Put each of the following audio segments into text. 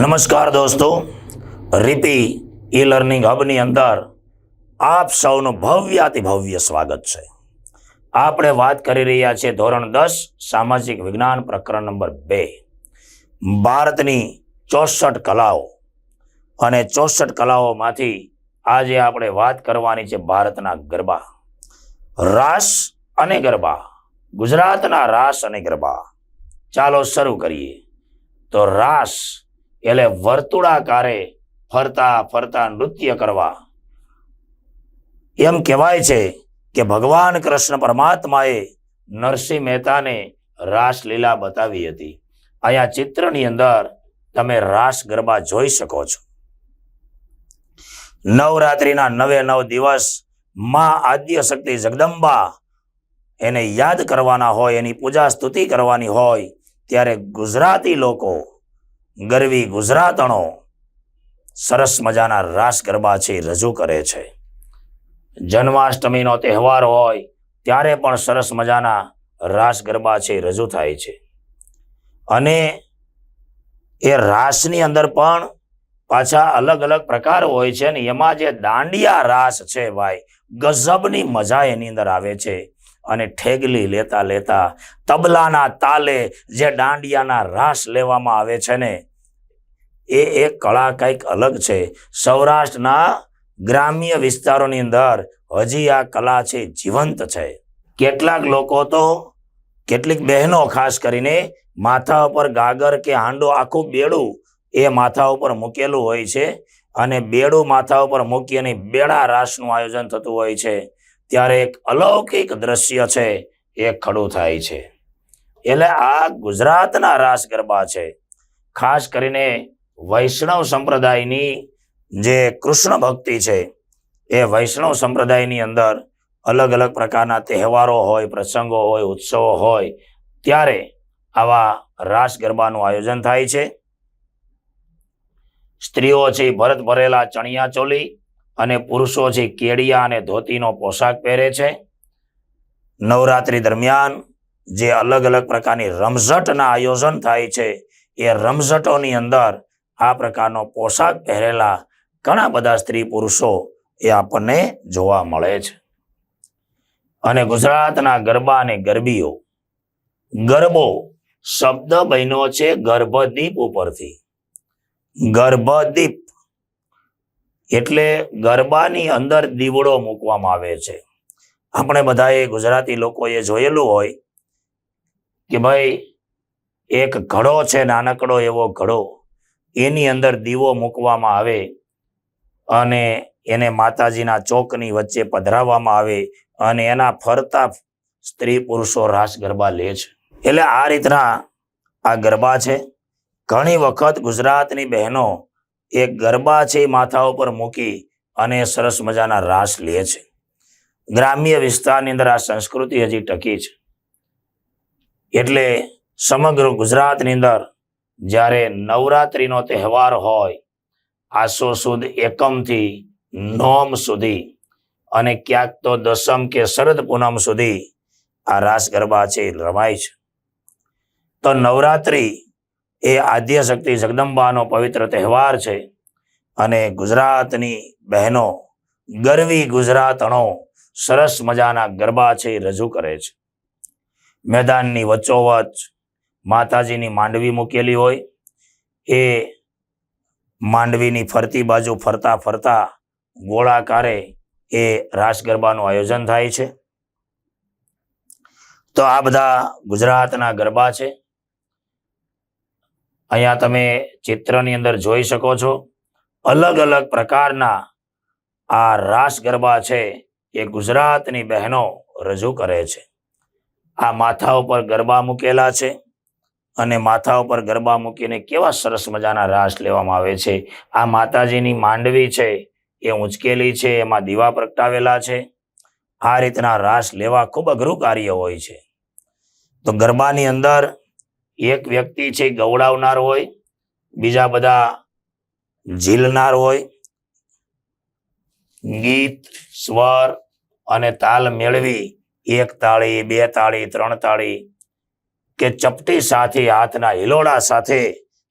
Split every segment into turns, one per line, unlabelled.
નમસ્કાર દોસ્તો રીપી e learning હબની અંદર આપ સૌનું ભવ્યાતિ ભવ્ય સ્વાગત છે. આપણે વાત કરી રહ્યા છીએ ધોરણ દસ, સામાજિક વિજ્ઞાન પ્રકરણ નંબર બે. ભારતની ચોસઠ કલાઓ અને ચોસઠ કલાઓમાંથી આજે આપણે વાત કરવાની છે ભારતના ગરબા. રાસ અને ગરબા, ગુજરાતના રાસ અને ગરબા. ચાલો શરૂ કરીએ. તો રાસ એટલે વર્તુળાકારે ફરતા ફરતા નૃત્ય કરવા. એમ કહેવાય છે કે ભગવાન કૃષ્ણ પરમાત્માએ નરસિંહ મહેતાને રાસલીલા બતાવી હતી. અહીંયા ચિત્રની અંદર તમે રાસ ગરબા જોઈ શકો છો. નવરાત્રિના નવે નવ દિવસમાં આદ્ય શક્તિ જગદંબા એને યાદ કરવાના હોય, એની પૂજા સ્તુતિ કરવાની હોય, ત્યારે ગુજરાતી લોકો ગરવી ગુજરાતણો સરસ મજાના રાસ ગરબા છે, રજૂ કરે છે. જન્માષ્ટમીનો તહેવાર હોય, ત્યારે પણ સરસ મજાના રાસ ગરબા છે, રજૂ થાય છે. અને એ રાસની અંદર પણ પાછા અલગ અલગ પ્રકાર હોય છે ને, એમાં જે દાંડિયા રાસ છે ભાઈ, ગઝબની મજા એની અંદર આવે છે. અને ઠેગલી લેતા લેતા તબલાના તાલે જે દાંડિયાના રાસ લેવામાં આવે છે ને એ એક કળા કંઈક અલગ છે. સૌરાષ્ટ્રના ગ્રામ્ય વિસ્તારોની અંદર હજી આ કલા છે, જીવંત છે. કેટલાક લોકો તો કેટલીક બહેનો ખાસ કરીને માથા ઉપર ગાગર કે હાંડો આખું બેડું એ માથા ઉપર મૂકેલું હોય છે અને બેડું માથા ઉપર મૂકી અને બેડા રાસનું આયોજન થતું હોય છે. ત્યારે એક અલૌકિક દ્રશ્ય છે, એ ખડું થાય છે. એટલે આ ગુજરાતના રાસ ગરબા છે. ખાસ કરીને વૈષ્ણવ સંપ્રદાયની જે કૃષ્ણ ભક્તિ છે, એ વૈષ્ણવ સંપ્રદાયની અંદર અલગ અલગ પ્રકારના તહેવારો હોય, પ્રસંગો હોય, ઉત્સવો હોય, ત્યારે આવા રાસ ગરબાનું આયોજન થાય છે. સ્ત્રીઓ છે ભરત ભરેલા ચણિયા ચોલી અને પુરુષો છે કેડિયા અને ધોતીનો પોશાક પહેરે છે. નવરાત્રી દરમિયાન જે અલગ અલગ પ્રકારની રમઝટના આયોજન થાય છે, એ રમઝટોની અંદર આ પ્રકારનો પોશાક પહેરેલા ઘણા બધા સ્ત્રી પુરુષો એ આપણને જોવા મળે છે. અને ગુજરાતના ગરબા અને ગરબીઓ, ગરબો શબ્દ બન્યો છે ગર્ભદીપ ઉપરથી. ગર્ભદીપ એટલે ગરબાની અંદર દીવડો મૂકવામાં આવે છે. આપણે બધાએ ગુજરાતી લોકોએ જોયેલું હોય કે ભાઈ, એક ઘડો છે નાનકડો એવો ઘડો. એની અંદર દીવો મૂકવામાં આવે અને એને માતાજીના ચોકની વચ્ચે પધરાવવામાં આવે અને એના ફરતા સ્ત્રી પુરુષો રાસ ગરબા લે છે. એટલે આ રીતના આ ગરબા છે. ઘણી વખત ગુજરાતની બહેનો એ ગરબા છે માથા ઉપર મૂકી અને સરસ મજાના રાસ લે છે. ગ્રામ્ય વિસ્તારની અંદર આ સંસ્કૃતિ હજી ટકી છે. એટલે સમગ્ર ગુજરાતની અંદર જ્યારે નવરાત્રિનો તહેવાર હોય આસો સુદ એકમથી નોમ સુધી અને ક્યાંક તો દસમ કે શરદ પૂનમ સુધી આ રાસ ગરબા છે રમાય છે. તો નવરાત્રિ એ આદ્ય શક્તિ જગદંબાનો પવિત્ર તહેવાર છે અને ગુજરાતની બહેનો ગરવી ગુજરાતણો સરસ મજાના ગરબા છે રજૂ કરે છે. મેદાનની વચ્ચોવચ માતાજીની માંડવી મૂકેલી હોય, એ માંડવીની ફરતી બાજુ ફરતા ફરતા ગોળાકારે એ રાસ ગરબાનું આયોજન થાય છે. તો આ બધા ગુજરાતના ગરબા છે. અહીંયા તમે ચિત્રની અંદર જોઈ શકો છો, અલગ અલગ પ્રકારના આ રાસ ગરબા છે એ ગુજરાતની બહેનો રજૂ કરે છે. આ માથા ઉપર ગરબા મૂકેલા છે. અને માથા ઉપર ગરબા મૂકીને કેવા સરસ મજાના રાસ લેવામાં આવે છે. આ માતાજીની માંડવી છે, એ ઉંચકેલી છે, એમાં દીવા પ્રગટાવેલા છે. આ રીતના રાસ લેવા ખૂબ અઘરું કાર્ય હોય છે. તો ગરબાની અંદર એક વ્યક્તિ છે, ગવડાવનાર હોય, બીજા બધા ઝીલનાર હોય. ગીત, સ્વર અને તાલ મેળવી, એક તાળી, બે તાળી, ત્રણ તાળી કે ચપટી સાથે હાથના હિલોડા સાથે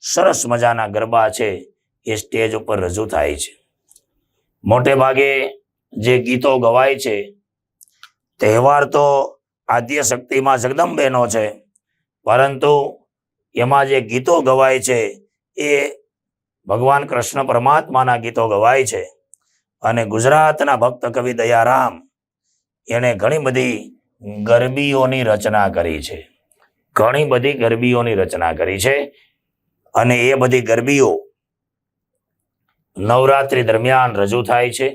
સરસ મજાના ગરબા છે એ સ્ટેજ ઉપર રજૂ થાય છે. મોટે ભાગે જે ગીતો ગવાય છે, તહેવાર તો આદ્ય શક્તિમાં જગદંબેનો છે, પરંતુ એમાં જે ગીતો ગવાય છે એ ભગવાન કૃષ્ણ પરમાત્માના ગીતો ગવાય છે અને ગુજરાતના ભક્ત કવિ દયારામ એણે ઘણી બધી ગરબીઓની રચના કરી છે. ઘણી બધી ગરબીઓની રચના કરી છે અને એ બધી ગરબીઓ નવરાત્રિ દરમિયાન રજૂ થાય છે.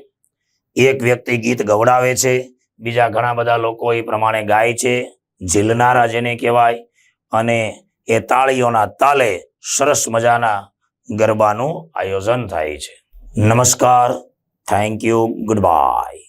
એક વ્યક્તિ ગીત ગવડાવે છે, બીજા ઘણા બધા લોકો એ પ્રમાણે ગાય છે, ઝીલનારા જેને કહેવાય, અને એ તાળીઓના તાલે સરસ મજાના ગરબાનું આયોજન થાય છે. નમસ્કાર, થેન્ક યુ, ગુડ બાય.